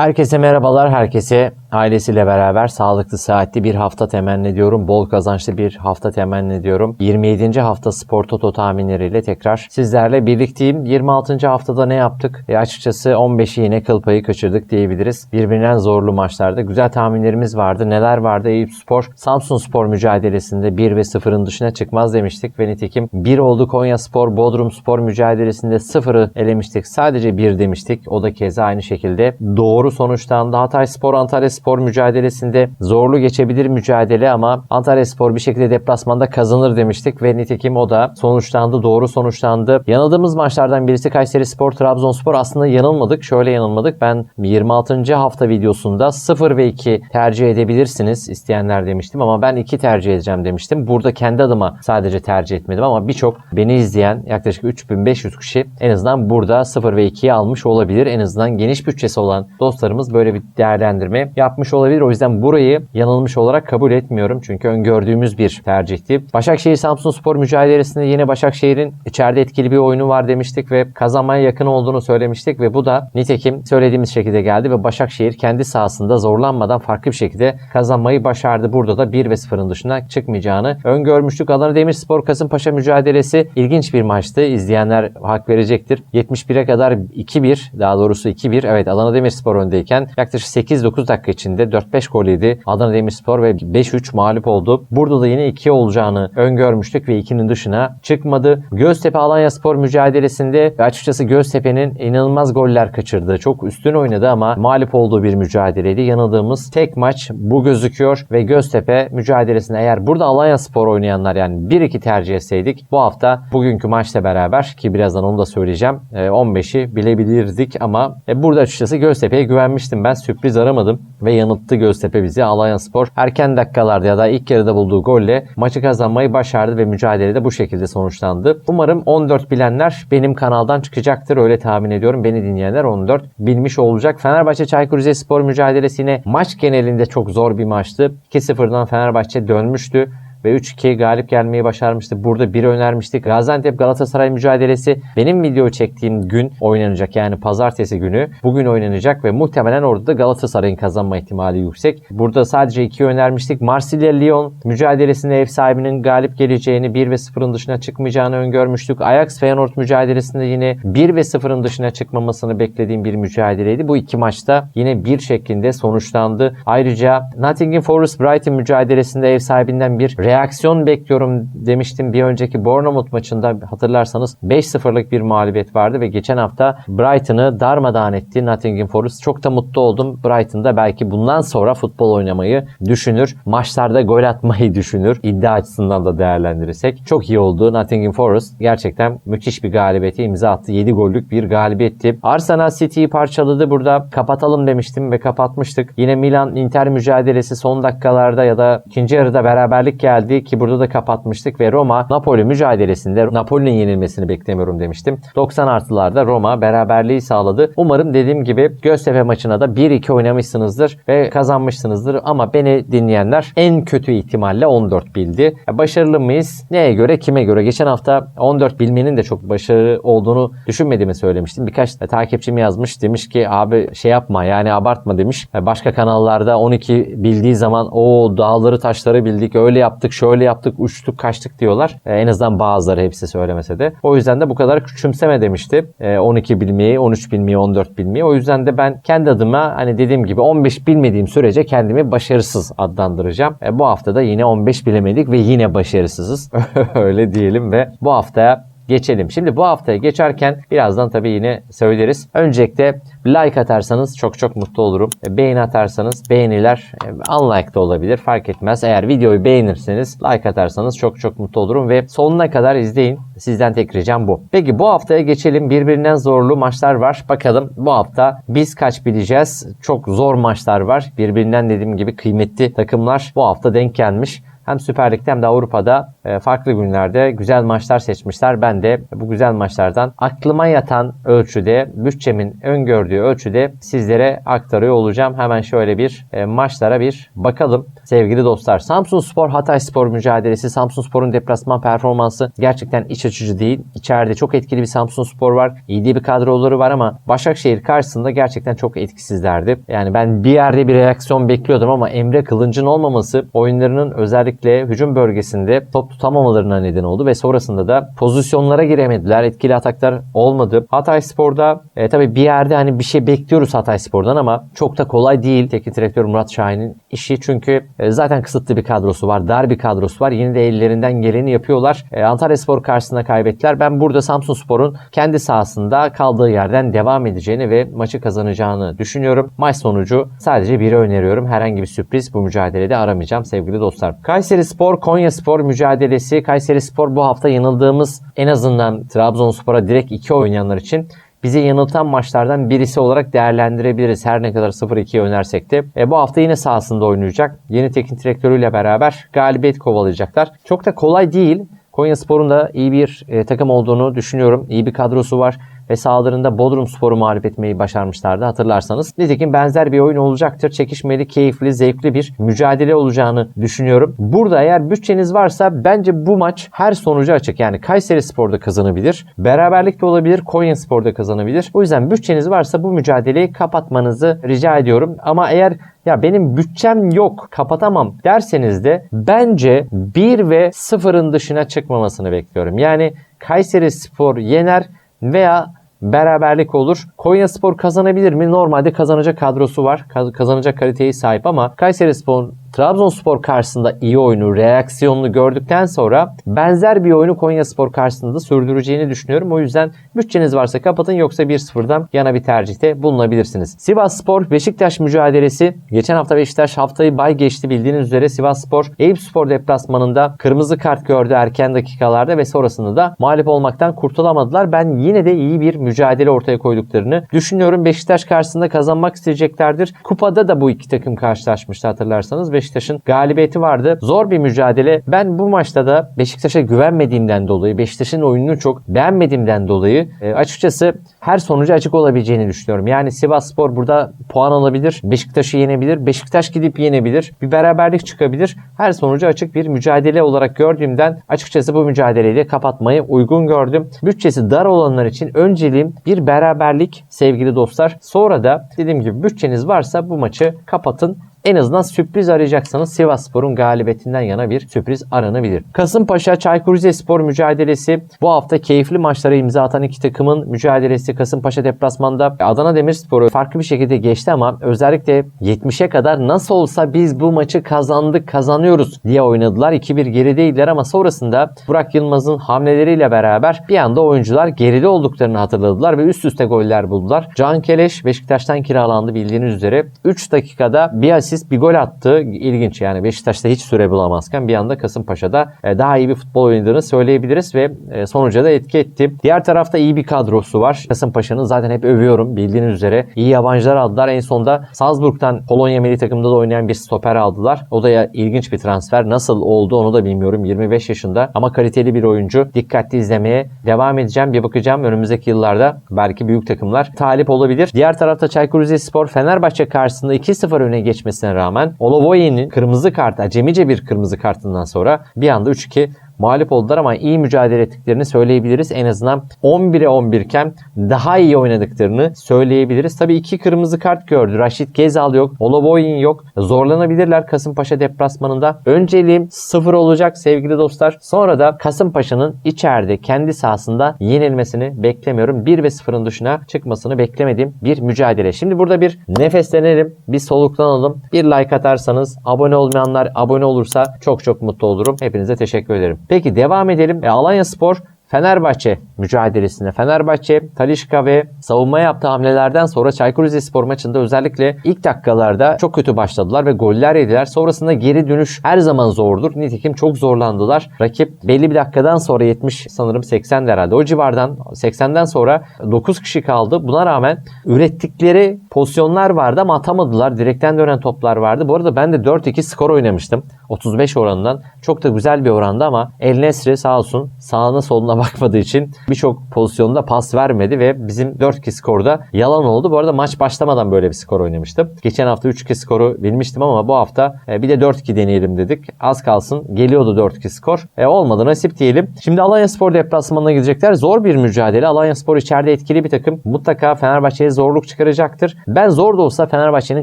Herkese merhabalar, herkese ailesiyle beraber sağlıklı, saatli bir hafta temenni ediyorum. Bol kazançlı bir hafta temenni ediyorum. 27. hafta Spor Toto tahminleriyle tekrar sizlerle birlikteyim. 26. haftada ne yaptık? E açıkçası 15'i yine kıl payı kaçırdık diyebiliriz. Birbirinden zorlu maçlarda güzel tahminlerimiz vardı. Neler vardı? Eyüp Spor, Samsun Spor mücadelesinde 1 ve 0'ın dışına çıkmaz demiştik ve nitekim 1 oldu Konya Spor, Bodrum Spor mücadelesinde 0'ı elemiştik. Sadece 1 demiştik. O da keza aynı şekilde doğru sonuçlandı. Hatay Spor, Antalya mücadelesinde zorlu geçebilir mücadele ama Antalya Spor bir şekilde deplasmanda kazanır demiştik ve nitekim o da sonuçlandı. Doğru sonuçlandı. Yanıldığımız maçlardan birisi Kayseri Spor, Trabzonspor. Aslında yanılmadık. Şöyle yanılmadık. Ben 26. hafta videosunda 0 ve 2 tercih edebilirsiniz isteyenler demiştim ama ben 2 tercih edeceğim demiştim. Burada kendi adıma sadece tercih etmedim ama birçok beni izleyen yaklaşık 3500 kişi en azından burada 0 ve 2'yi almış olabilir. En azından geniş bütçesi olan dostlarımız böyle bir değerlendirme yapmış olabilir. O yüzden burayı yanılmış olarak kabul etmiyorum. Çünkü öngördüğümüz bir tercihti. Başakşehir Samsun Spor mücadelesinde yine Başakşehir'in içeride etkili bir oyunu var demiştik ve kazanmaya yakın olduğunu söylemiştik ve bu da nitekim söylediğimiz şekilde geldi ve Başakşehir kendi sahasında zorlanmadan farklı bir şekilde kazanmayı başardı. Burada da 1 ve 0'ın dışına çıkmayacağını öngörmüştük. Adana Demirspor Kasımpaşa mücadelesi ilginç bir maçtı. İzleyenler hak verecektir. 71'e kadar 2-1 daha doğrusu 2-1 evet Adana Demirspor öndeyken yaklaşık 8-9 dakika içinde 4-5 gol yedi. Adana Demirspor ve 5-3 mağlup oldu. Burada da yine 2 olacağını öngörmüştük ve 2'nin dışına çıkmadı. Göztepe Alanya Spor mücadelesinde açıkçası Göztepe'nin inanılmaz goller kaçırdığı, çok üstün oynadı ama mağlup olduğu bir mücadeleydi. Yanıldığımız tek maç bu gözüküyor ve Göztepe mücadelesinde eğer burada Alanya Spor oynayanlar yani 1-2 tercih etseydik bu hafta bugünkü maçla beraber ki birazdan onu da söyleyeceğim 15'i bilebilirdik ama e, burada açıkçası Göztepe'ye güvenmiştim ben. Sürpriz aramadım ve yanılttı Göztepe bizi. Alanya Spor erken dakikalarda ya da ilk yarıda bulduğu golle maçı kazanmayı başardı ve mücadelede bu şekilde sonuçlandı. Umarım 14 bilenler benim kanaldan çıkacaktır. Öyle tahmin ediyorum. Beni dinleyenler 14 bilmiş olacak. Fenerbahçe Çaykur Rizespor mücadelesi yine maç genelinde çok zor bir maçtı. 2-0'dan Fenerbahçe dönmüştü ve 3-2 galip gelmeyi başarmıştı. Burada bir önermiştik. Gaziantep Galatasaray mücadelesi benim video çektiğim gün oynanacak. Yani pazartesi günü bugün oynanacak ve muhtemelen orada da Galatasaray'ın kazanma ihtimali yüksek. Burada sadece 2 önermiştik. Marsilya Lyon mücadelesinde ev sahibinin galip geleceğini 1 ve 0'ın dışına çıkmayacağını öngörmüştük. Ajax Feyenoord mücadelesinde yine 1 ve 0'ın dışına çıkmamasını beklediğim bir mücadeleydi. Bu iki maçta yine bir şeklinde sonuçlandı. Ayrıca Nottingham Forest Brighton mücadelesinde ev sahibinden bir reaksiyon bekliyorum demiştim bir önceki Bournemouth maçında hatırlarsanız 5-0'lık bir mağlubiyet vardı ve geçen hafta Brighton'ı darmadağın etti Nottingham Forest. Çok da mutlu oldum. Brighton'da belki bundan sonra futbol oynamayı düşünür. Maçlarda gol atmayı düşünür. İddia açısından da değerlendirirsek. Çok iyi oldu. Nottingham Forest gerçekten müthiş bir galibiyeti imza attı. 7 gollük bir galibiyetti. Arsenal City'yi parçaladı. Burada kapatalım demiştim ve kapatmıştık. Yine Milan Inter mücadelesi son dakikalarda ya da ikinci yarıda beraberlik geldi geldi ki burada da kapatmıştık ve Roma Napoli mücadelesinde Napoli'nin yenilmesini beklemiyorum demiştim. 90 artılarda Roma beraberliği sağladı. Umarım dediğim gibi Göztepe maçına da 1-2 oynamışsınızdır ve kazanmışsınızdır ama beni dinleyenler en kötü ihtimalle 14 bildi. Başarılı mıyız? Neye göre? Kime göre? Geçen hafta 14 bilmenin de çok başarı olduğunu düşünmediğimi söylemiştim. Birkaç takipçim yazmış demiş ki abi şey yapma yani abartma demiş. Başka kanallarda 12 bildiği zaman o dağları taşları bildik öyle yaptık şöyle yaptık, uçtuk, kaçtık diyorlar. E, en azından bazıları hepsi söylemese de. O yüzden de bu kadar küçümseme demişti. E, 12 bilmeyi, 13 bilmeyi, 14 bilmeyi. O yüzden de ben kendi adıma hani dediğim gibi 15 bilmediğim sürece kendimi başarısız adlandıracağım. E, bu hafta da yine 15 bilemedik ve yine başarısızız. Öyle diyelim ve bu haftaya geçelim. Şimdi bu haftaya geçerken birazdan tabii yine söyleriz. Öncelikle like atarsanız çok çok mutlu olurum. E, beğeni atarsanız beğeniler e, unlike da olabilir fark etmez. Eğer videoyu beğenirseniz like atarsanız çok çok mutlu olurum ve sonuna kadar izleyin. Sizden tek ricam bu. Peki bu haftaya geçelim. Birbirinden zorlu maçlar var. Bakalım bu hafta biz kaç bileceğiz? Çok zor maçlar var. Birbirinden dediğim gibi kıymetli takımlar bu hafta denk gelmiş. Hem Süper Lig'de hem de Avrupa'da e, farklı günlerde güzel maçlar seçmişler. Ben de bu güzel maçlardan aklıma yatan ölçüde, bütçemin öngördüğü ölçüde sizlere aktarıyor olacağım. Hemen şöyle bir e, maçlara bir bakalım. Sevgili dostlar, Samsun Spor Hatay Spor mücadelesi. Samsun Spor'un deplasman performansı gerçekten iç açıcı değil. İçeride çok etkili bir Samsun Spor var. İyi bir kadroları var ama Başakşehir karşısında gerçekten çok etkisizlerdi. Yani ben bir yerde bir reaksiyon bekliyordum ama Emre Kılınç'ın olmaması oyunlarının özellikle hücum bölgesinde top tutamamalarına neden oldu ve sonrasında da pozisyonlara giremediler. Etkili ataklar olmadı. Hatay Spor'da e, tabii bir yerde hani bir şey bekliyoruz Hatay Spor'dan ama çok da kolay değil. Teknik direktör Murat Şahin'in işi çünkü e, zaten kısıtlı bir kadrosu var. Dar bir kadrosu var. Yine de ellerinden geleni yapıyorlar. E, Antalya Spor karşısında kaybettiler. Ben burada Samsun Spor'un kendi sahasında kaldığı yerden devam edeceğini ve maçı kazanacağını düşünüyorum. Maç sonucu sadece biri öneriyorum. Herhangi bir sürpriz bu mücadelede aramayacağım sevgili dostlar. Kayseri Spor, Konya Spor mücadelesi. Kayseri Spor bu hafta yanıldığımız en azından Trabzonspor'a direkt iki oynayanlar için bizi yanıltan maçlardan birisi olarak değerlendirebiliriz. Her ne kadar 0-2 önersek de. E, bu hafta yine sahasında oynayacak. Yeni teknik direktörüyle beraber galibiyet kovalayacaklar. Çok da kolay değil. Konya Spor'un da iyi bir e, takım olduğunu düşünüyorum. İyi bir kadrosu var ve sahalarında Bodrum Spor'u mağlup etmeyi başarmışlardı hatırlarsanız. Nitekim benzer bir oyun olacaktır. Çekişmeli, keyifli, zevkli bir mücadele olacağını düşünüyorum. Burada eğer bütçeniz varsa bence bu maç her sonucu açık. Yani Kayseri Spor'da kazanabilir. Beraberlik de olabilir. Konya Spor'da kazanabilir. O yüzden bütçeniz varsa bu mücadeleyi kapatmanızı rica ediyorum. Ama eğer ya benim bütçem yok kapatamam derseniz de bence 1 ve 0'ın dışına çıkmamasını bekliyorum. Yani Kayseri Spor yener veya beraberlik olur. Konya Spor kazanabilir mi? Normalde kazanacak kadrosu var. Kazanacak kaliteye sahip ama Kayseri Spor Trabzonspor karşısında iyi oyunu, reaksiyonunu gördükten sonra benzer bir oyunu Konya Spor karşısında da sürdüreceğini düşünüyorum. O yüzden bütçeniz varsa kapatın yoksa 1-0'dan yana bir tercihte bulunabilirsiniz. Sivas Spor Beşiktaş mücadelesi. Geçen hafta Beşiktaş haftayı bay geçti bildiğiniz üzere Sivas Spor Eyüp Spor deplasmanında kırmızı kart gördü erken dakikalarda ve sonrasında da mağlup olmaktan kurtulamadılar. Ben yine de iyi bir mücadele ortaya koyduklarını düşünüyorum. Beşiktaş karşısında kazanmak isteyeceklerdir. Kupada da bu iki takım karşılaşmıştı hatırlarsanız. Beşiktaş'ın galibiyeti vardı. Zor bir mücadele. Ben bu maçta da Beşiktaş'a güvenmediğimden dolayı, Beşiktaş'ın oyununu çok beğenmediğimden dolayı e, açıkçası her sonucu açık olabileceğini düşünüyorum. Yani Sivas Spor burada puan alabilir, Beşiktaş'ı yenebilir, Beşiktaş gidip yenebilir, bir beraberlik çıkabilir. Her sonucu açık bir mücadele olarak gördüğümden açıkçası bu mücadeleyi de kapatmayı uygun gördüm. Bütçesi dar olanlar için önceliğim bir beraberlik sevgili dostlar. Sonra da dediğim gibi bütçeniz varsa bu maçı kapatın. En azından sürpriz arayacaksanız Sivasspor'un galibiyetinden yana bir sürpriz aranabilir. Kasımpaşa Çaykur Rizespor mücadelesi bu hafta keyifli maçlara imza atan iki takımın mücadelesi Kasımpaşa deplasmanda Adana Demirspor'u farklı bir şekilde geçti ama özellikle 70'e kadar nasıl olsa biz bu maçı kazandık kazanıyoruz diye oynadılar. 2-1 gerideydiler ama sonrasında Burak Yılmaz'ın hamleleriyle beraber bir anda oyuncular geride olduklarını hatırladılar ve üst üste goller buldular. Can Keleş Beşiktaş'tan kiralandı bildiğiniz üzere. 3 dakikada bir asist asist bir gol attı. İlginç yani Beşiktaş'ta hiç süre bulamazken bir anda Kasımpaşa'da e, daha iyi bir futbol oynadığını söyleyebiliriz ve e, sonuca da etki etti. Diğer tarafta iyi bir kadrosu var. Kasımpaşa'nın zaten hep övüyorum bildiğiniz üzere. iyi yabancılar aldılar. En sonda Salzburg'dan Polonya milli takımında da oynayan bir stoper aldılar. O da ya ilginç bir transfer. Nasıl oldu onu da bilmiyorum. 25 yaşında ama kaliteli bir oyuncu. Dikkatli izlemeye devam edeceğim. Bir bakacağım önümüzdeki yıllarda belki büyük takımlar talip olabilir. Diğer tarafta Çaykur Rizespor Fenerbahçe karşısında 2-0 öne geçmesi vermesine rağmen Olovoye'nin kırmızı kart, acemice bir kırmızı kartından sonra bir anda 3-2 mağlup oldular ama iyi mücadele ettiklerini söyleyebiliriz. En azından 11'e 11 iken daha iyi oynadıklarını söyleyebiliriz. Tabii iki kırmızı kart gördü. Raşit Gezal yok. Oloboyin yok. Zorlanabilirler Kasımpaşa deplasmanında. Önceliğim 0 olacak sevgili dostlar. Sonra da Kasımpaşa'nın içeride kendi sahasında yenilmesini beklemiyorum. 1 ve 0'ın dışına çıkmasını beklemediğim bir mücadele. Şimdi burada bir nefeslenelim. Bir soluklanalım. Bir like atarsanız abone olmayanlar abone olursa çok çok mutlu olurum. Hepinize teşekkür ederim. Peki devam edelim. E, Alanya Spor Fenerbahçe mücadelesine. Fenerbahçe, Talişka ve savunmaya yaptığı hamlelerden sonra Çaykur Rizespor maçında özellikle ilk dakikalarda çok kötü başladılar ve goller yediler. Sonrasında geri dönüş her zaman zordur. Nitekim çok zorlandılar. Rakip belli bir dakikadan sonra 70 sanırım 80 herhalde. O civardan 80'den sonra 9 kişi kaldı. Buna rağmen ürettikleri pozisyonlar vardı ama atamadılar. Direkten dönen toplar vardı. Bu arada ben de 4-2 skor oynamıştım. 35 oranından. Çok da güzel bir oranda ama El Nesri sağ olsun sağına soluna bakmadığı için birçok pozisyonda pas vermedi ve bizim 4-2 skorda yalan oldu. Bu arada maç başlamadan böyle bir skor oynamıştım. Geçen hafta 3-2 skoru bilmiştim ama bu hafta e, bir de 4-2 deneyelim dedik. Az kalsın geliyordu 4-2 skor. E, olmadı nasip diyelim. Şimdi Alanya Spor deplasmanına gidecekler. Zor bir mücadele. Alanya Spor içeride etkili bir takım. Mutlaka Fenerbahçe'ye zorluk çıkaracaktır. Ben zor da olsa Fenerbahçe'nin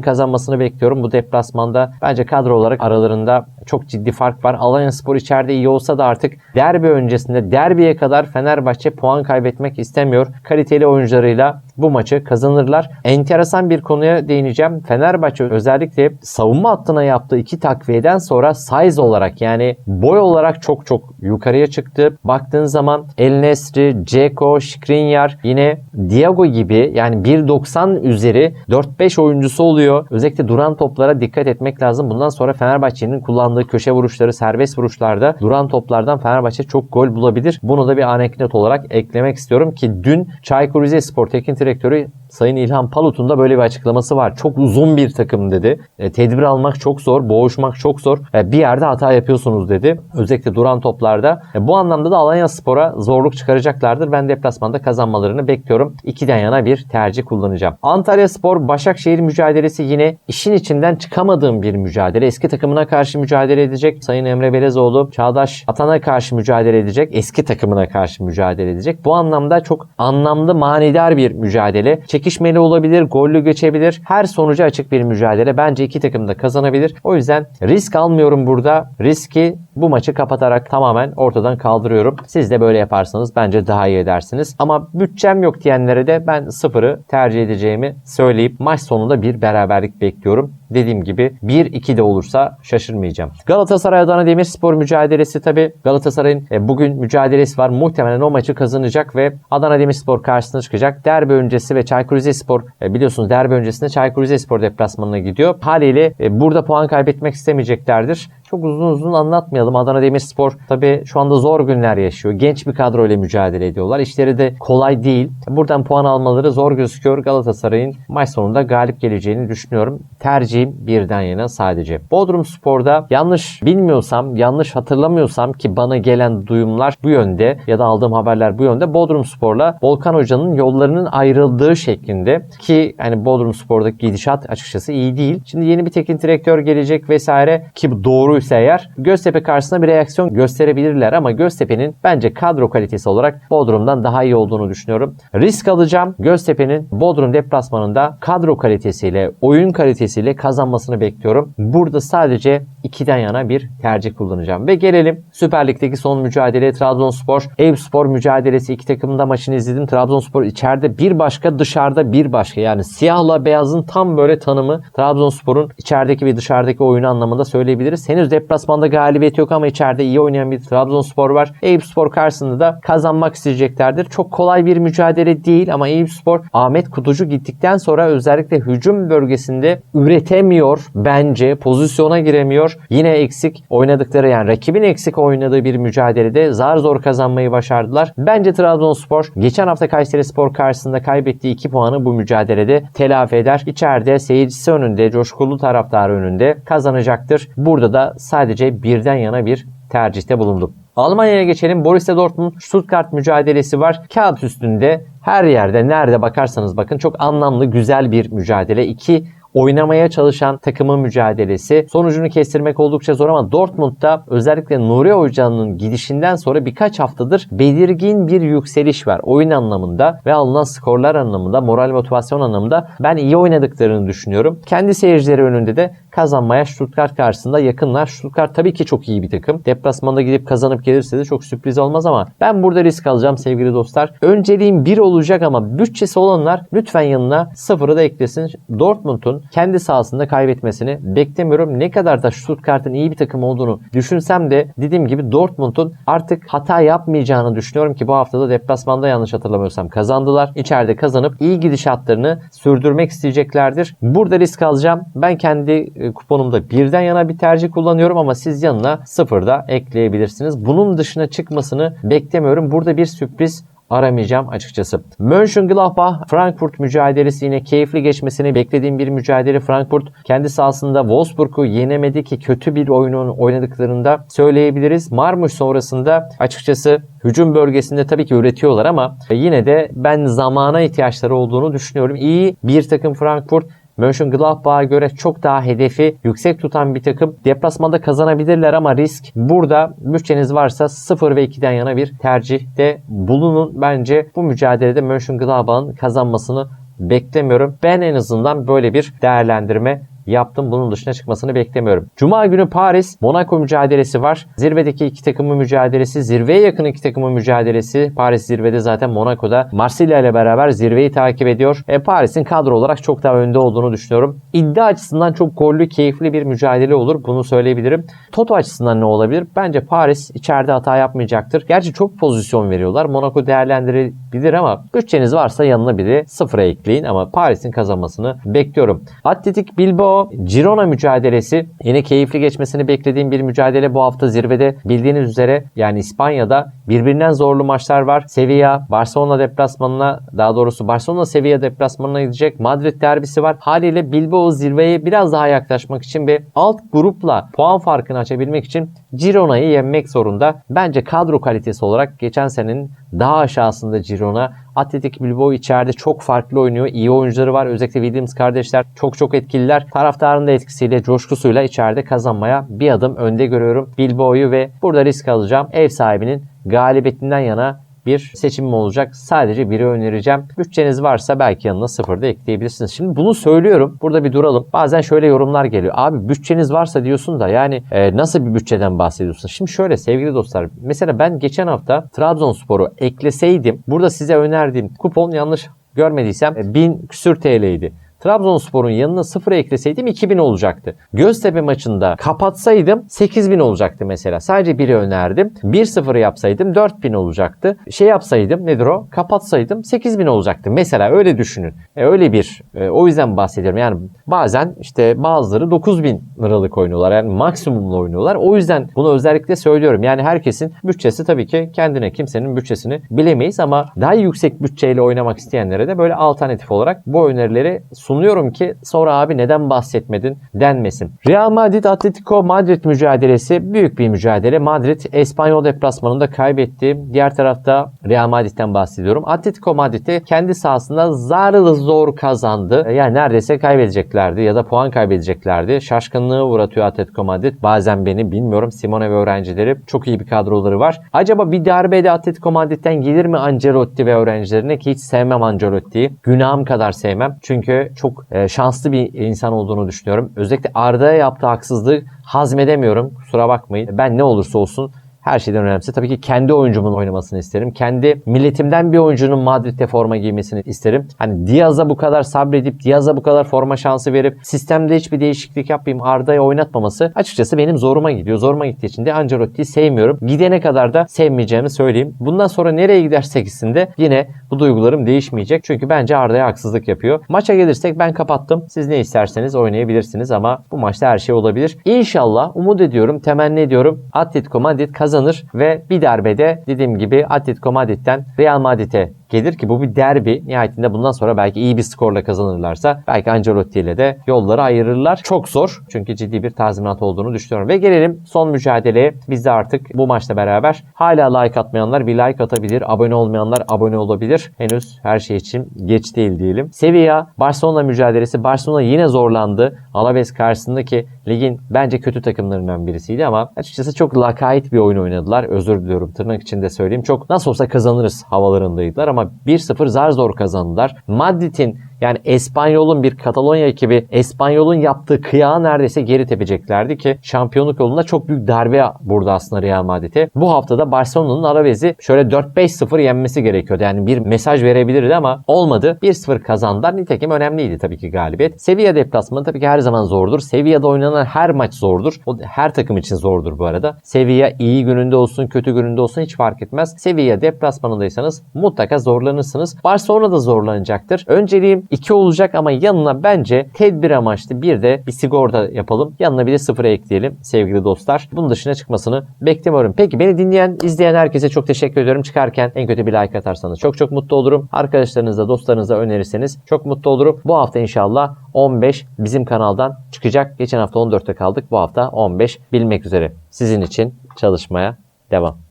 kazanmasını bekliyorum bu deplasmanda. Bence kadro olarak aralarında çok ciddi fark var. Alanya Spor içeride iyi olsa da artık derbi öncesinde derbiye kadar Fenerbahçe puan kaybetmek istemiyor. Kaliteli oyuncularıyla bu maçı kazanırlar. Enteresan bir konuya değineceğim. Fenerbahçe özellikle savunma hattına yaptığı iki takviyeden sonra size olarak yani boy olarak çok çok yukarıya çıktı. Baktığın zaman El Nesri, Ceko, Skriniar yine Diago gibi yani 1.90 üzeri 4-5 oyuncusu oluyor. Özellikle duran toplara dikkat etmek lazım. Bundan sonra Fenerbahçe'nin kullandığı köşe vuruşları, serbest vuruşlarda duran toplardan Fenerbahçe çok gol bulabilir. Bunu da bir anekdot olarak eklemek istiyorum ki dün Çaykur Rizespor teknik direktörü Sayın İlhan Palut'un da böyle bir açıklaması var. Çok uzun bir takım dedi. E, tedbir almak çok zor, boğuşmak çok zor. E, bir yerde hata yapıyorsunuz dedi. Özellikle duran toplarda. E, bu anlamda da Alanya Spor'a zorluk çıkaracaklardır. Ben deplasmanda kazanmalarını bekliyorum. İkiden yana bir tercih kullanacağım. Antalya Spor Başakşehir mücadelesi yine işin içinden çıkamadığım bir mücadele. Eski takımına karşı mücadele edecek. Sayın Emre Belezoğlu Çağdaş Atan'a karşı mücadele edecek. Eski takımına karşı mücadele edecek. Bu anlamda çok anlamlı, manidar bir mücadele. Çekişmeli olabilir, gollü geçebilir. Her sonucu açık bir mücadele. Bence iki takım da kazanabilir. O yüzden risk almıyorum burada. Riski bu maçı kapatarak tamamen ortadan kaldırıyorum. Siz de böyle yaparsanız bence daha iyi edersiniz. Ama bütçem yok diyenlere de ben sıfırı tercih edeceğimi söyleyip maç sonunda bir beraberlik bekliyorum. Dediğim gibi 1-2 de olursa şaşırmayacağım. Galatasaray Adana Demirspor mücadelesi tabi Galatasaray'ın e, bugün mücadelesi var. Muhtemelen o maçı kazanacak ve Adana Demirspor karşısına çıkacak. Derbi öncesi ve Çaykur Rizespor e, biliyorsunuz derbi öncesinde Çaykur Rizespor deplasmanına gidiyor. Haliyle e, burada puan kaybetmek istemeyeceklerdir. Çok uzun uzun anlatmayalım. Adana Demirspor tabii şu anda zor günler yaşıyor. Genç bir kadro ile mücadele ediyorlar. İşleri de kolay değil. Buradan puan almaları zor gözüküyor. Galatasaray'ın maç sonunda galip geleceğini düşünüyorum. Tercihim birden yana sadece. Bodrum Spor'da yanlış bilmiyorsam, yanlış hatırlamıyorsam ki bana gelen duyumlar bu yönde ya da aldığım haberler bu yönde. Bodrum Spor'la Volkan Hoca'nın yollarının ayrıldığı şeklinde ki hani Bodrum Spor'daki gidişat açıkçası iyi değil. Şimdi yeni bir teknik direktör gelecek vesaire ki doğru doğruysa eğer Göztepe karşısında bir reaksiyon gösterebilirler ama Göztepe'nin bence kadro kalitesi olarak Bodrum'dan daha iyi olduğunu düşünüyorum. Risk alacağım. Göztepe'nin Bodrum deplasmanında kadro kalitesiyle, oyun kalitesiyle kazanmasını bekliyorum. Burada sadece 2'den yana bir tercih kullanacağım. Ve gelelim Süper Lig'deki son mücadele Trabzonspor. Eyüpspor mücadelesi iki takımın da maçını izledim. Trabzonspor içeride bir başka dışarıda bir başka. Yani siyahla beyazın tam böyle tanımı Trabzonspor'un içerideki ve dışarıdaki oyunu anlamında söyleyebiliriz. Henüz deplasmanda galibiyet yok ama içeride iyi oynayan bir Trabzonspor var. Eyüpspor karşısında da kazanmak isteyeceklerdir. Çok kolay bir mücadele değil ama Eyüpspor Ahmet Kutucu gittikten sonra özellikle hücum bölgesinde üretemiyor bence. Pozisyona giremiyor. Yine eksik oynadıkları yani rakibin eksik oynadığı bir mücadelede zar zor kazanmayı başardılar. Bence Trabzonspor geçen hafta Kayseri Spor karşısında kaybettiği 2 puanı bu mücadelede telafi eder. İçeride seyircisi önünde, coşkulu taraftarı önünde kazanacaktır. Burada da sadece birden yana bir tercihte bulundum. Almanya'ya geçelim. Borussia Dortmund Stuttgart mücadelesi var. Kağıt üstünde her yerde nerede bakarsanız bakın çok anlamlı güzel bir mücadele. İki oynamaya çalışan takımın mücadelesi. Sonucunu kestirmek oldukça zor ama Dortmund'da özellikle Nuri Hoca'nın gidişinden sonra birkaç haftadır belirgin bir yükseliş var. Oyun anlamında ve alınan skorlar anlamında, moral motivasyon anlamında ben iyi oynadıklarını düşünüyorum. Kendi seyircileri önünde de kazanmaya Stuttgart karşısında yakınlar. Stuttgart tabii ki çok iyi bir takım. Deplasmanda gidip kazanıp gelirse de çok sürpriz olmaz ama ben burada risk alacağım sevgili dostlar. Önceliğim 1 olacak ama bütçesi olanlar lütfen yanına sıfırı da eklesin. Dortmund'un kendi sahasında kaybetmesini beklemiyorum. Ne kadar da Stuttgart'ın iyi bir takım olduğunu düşünsem de dediğim gibi Dortmund'un artık hata yapmayacağını düşünüyorum ki bu haftada deplasmanda yanlış hatırlamıyorsam kazandılar. İçeride kazanıp iyi gidişatlarını sürdürmek isteyeceklerdir. Burada risk alacağım. Ben kendi e, kuponumda birden yana bir tercih kullanıyorum ama siz yanına sıfır da ekleyebilirsiniz. Bunun dışına çıkmasını beklemiyorum. Burada bir sürpriz aramayacağım açıkçası. Mönchengladbach Frankfurt mücadelesi yine keyifli geçmesini beklediğim bir mücadele. Frankfurt kendi sahasında Wolfsburg'u yenemedi ki kötü bir oyunun oynadıklarında söyleyebiliriz. Marmuş sonrasında açıkçası hücum bölgesinde tabii ki üretiyorlar ama yine de ben zamana ihtiyaçları olduğunu düşünüyorum. İyi bir takım Frankfurt Mönchengladbach'a göre çok daha hedefi yüksek tutan bir takım. Deplasmanda kazanabilirler ama risk burada bütçeniz varsa 0 ve 2'den yana bir tercihte bulunun. Bence bu mücadelede Mönchengladbach'ın kazanmasını beklemiyorum. Ben en azından böyle bir değerlendirme yaptım. Bunun dışına çıkmasını beklemiyorum. Cuma günü Paris Monaco mücadelesi var. Zirvedeki iki takımın mücadelesi, zirveye yakın iki takımın mücadelesi. Paris zirvede zaten Monaco'da Marsilya ile beraber zirveyi takip ediyor. E, Paris'in kadro olarak çok daha önde olduğunu düşünüyorum. İddia açısından çok gollü, keyifli bir mücadele olur. Bunu söyleyebilirim. Toto açısından ne olabilir? Bence Paris içeride hata yapmayacaktır. Gerçi çok pozisyon veriyorlar. Monaco değerlendirebilir ama bütçeniz varsa yanına biri sıfıra ekleyin ama Paris'in kazanmasını bekliyorum. Atletik Bilbao Girona mücadelesi yine keyifli geçmesini beklediğim bir mücadele bu hafta zirvede bildiğiniz üzere yani İspanya'da birbirinden zorlu maçlar var. Sevilla Barcelona deplasmanına daha doğrusu Barcelona Sevilla deplasmanına gidecek. Madrid derbisi var. Haliyle Bilbao zirveye biraz daha yaklaşmak için ve alt grupla puan farkını açabilmek için Girona'yı yenmek zorunda. Bence kadro kalitesi olarak geçen senenin daha aşağısında Girona. Atletik Bilbao içeride çok farklı oynuyor. İyi oyuncuları var. Özellikle Williams kardeşler çok çok etkililer. Taraftarın da etkisiyle, coşkusuyla içeride kazanmaya bir adım önde görüyorum Bilbao'yu ve burada risk alacağım. Ev sahibinin galibiyetinden yana bir seçimim olacak. Sadece biri önereceğim. Bütçeniz varsa belki yanına sıfır da ekleyebilirsiniz. Şimdi bunu söylüyorum. Burada bir duralım. Bazen şöyle yorumlar geliyor. Abi bütçeniz varsa diyorsun da yani e, nasıl bir bütçeden bahsediyorsun? Şimdi şöyle sevgili dostlar. Mesela ben geçen hafta Trabzonspor'u ekleseydim burada size önerdiğim kupon yanlış görmediysem 1000 küsür TL'ydi. Trabzonspor'un yanına 0 ekleseydim 2000 olacaktı. Göztepe maçında kapatsaydım 8000 olacaktı mesela. Sadece biri önerdim. 1-0 yapsaydım 4000 olacaktı. Şey yapsaydım nedir o? Kapatsaydım 8000 olacaktı. Mesela öyle düşünün. E, öyle bir e, o yüzden bahsediyorum. Yani bazen işte bazıları 9000 liralık oynuyorlar. Yani maksimumla oynuyorlar. O yüzden bunu özellikle söylüyorum. Yani herkesin bütçesi tabii ki kendine kimsenin bütçesini bilemeyiz ama daha yüksek bütçeyle oynamak isteyenlere de böyle alternatif olarak bu önerileri sunuyorum ki sonra abi neden bahsetmedin denmesin. Real Madrid Atletico Madrid mücadelesi büyük bir mücadele. Madrid Espanyol deplasmanında kaybetti. Diğer tarafta Real Madrid'den bahsediyorum. Atletico Madrid'de kendi sahasında zarlı zor kazandı. Yani neredeyse kaybedeceklerdi ya da puan kaybedeceklerdi. Şaşkınlığı uğratıyor Atletico Madrid. Bazen beni bilmiyorum. Simone ve öğrencileri çok iyi bir kadroları var. Acaba bir darbede Atletico Madrid'den gelir mi Ancelotti ve öğrencilerine ki hiç sevmem Ancelotti'yi. Günahım kadar sevmem. Çünkü çok e, şanslı bir insan olduğunu düşünüyorum. Özellikle Arda'ya yaptığı haksızlığı hazmedemiyorum. Kusura bakmayın. Ben ne olursa olsun her şeyden önemlisi tabii ki kendi oyuncumun oynamasını isterim. Kendi milletimden bir oyuncunun Madrid'de forma giymesini isterim. Hani Diaz'a bu kadar sabredip Diaz'a bu kadar forma şansı verip sistemde hiçbir değişiklik yapmayayım Arda'yı oynatmaması açıkçası benim zoruma gidiyor. Zoruma gittiği için de Ancelotti'yi sevmiyorum. Gidene kadar da sevmeyeceğimi söyleyeyim. Bundan sonra nereye gidersek gitsin de yine bu duygularım değişmeyecek. Çünkü bence Arda'ya haksızlık yapıyor. Maça gelirsek ben kapattım. Siz ne isterseniz oynayabilirsiniz ama bu maçta her şey olabilir. İnşallah umut ediyorum, temenni ediyorum. Atletico Madrid kazanır ve bir darbede dediğim gibi Atletico Madrid'den Real Madrid'e gelir ki bu bir derbi. Nihayetinde bundan sonra belki iyi bir skorla kazanırlarsa belki Ancelotti ile de yolları ayırırlar. Çok zor çünkü ciddi bir tazminat olduğunu düşünüyorum. Ve gelelim son mücadeleye. Biz de artık bu maçla beraber hala like atmayanlar bir like atabilir. Abone olmayanlar abone olabilir. Henüz her şey için geç değil diyelim. Sevilla Barcelona mücadelesi. Barcelona yine zorlandı. Alaves karşısındaki ligin bence kötü takımlarından birisiydi ama açıkçası çok lakayt bir oyun oynadılar. Özür diliyorum tırnak içinde söyleyeyim. Çok nasıl olsa kazanırız havalarındaydılar ama 1-0 zar zor kazandılar. Madrid'in Yani Espanyol'un bir Katalonya ekibi Espanyol'un yaptığı kıyağı neredeyse geri tepeceklerdi ki şampiyonluk yolunda çok büyük darbe burada aslında Real Madrid'e. Bu haftada Barcelona'nın Alaves'i şöyle 4-5-0 yenmesi gerekiyordu. Yani bir mesaj verebilirdi ama olmadı. 1-0 kazandılar. Nitekim önemliydi tabii ki galibiyet. Sevilla deplasmanı tabii ki her zaman zordur. Sevilla'da oynanan her maç zordur. O her takım için zordur bu arada. Sevilla iyi gününde olsun, kötü gününde olsun hiç fark etmez. Sevilla deplasmanındaysanız mutlaka zorlanırsınız. Barcelona da zorlanacaktır. Önceliğim 2 olacak ama yanına bence tedbir amaçlı bir de bir sigorta yapalım. Yanına bir de sıfıra ekleyelim sevgili dostlar. Bunun dışına çıkmasını beklemiyorum. Peki beni dinleyen, izleyen herkese çok teşekkür ediyorum. Çıkarken en kötü bir like atarsanız çok çok mutlu olurum. Arkadaşlarınızla, dostlarınızla önerirseniz çok mutlu olurum. Bu hafta inşallah 15 bizim kanaldan çıkacak. Geçen hafta 14'te kaldık. Bu hafta 15 bilmek üzere. Sizin için çalışmaya devam.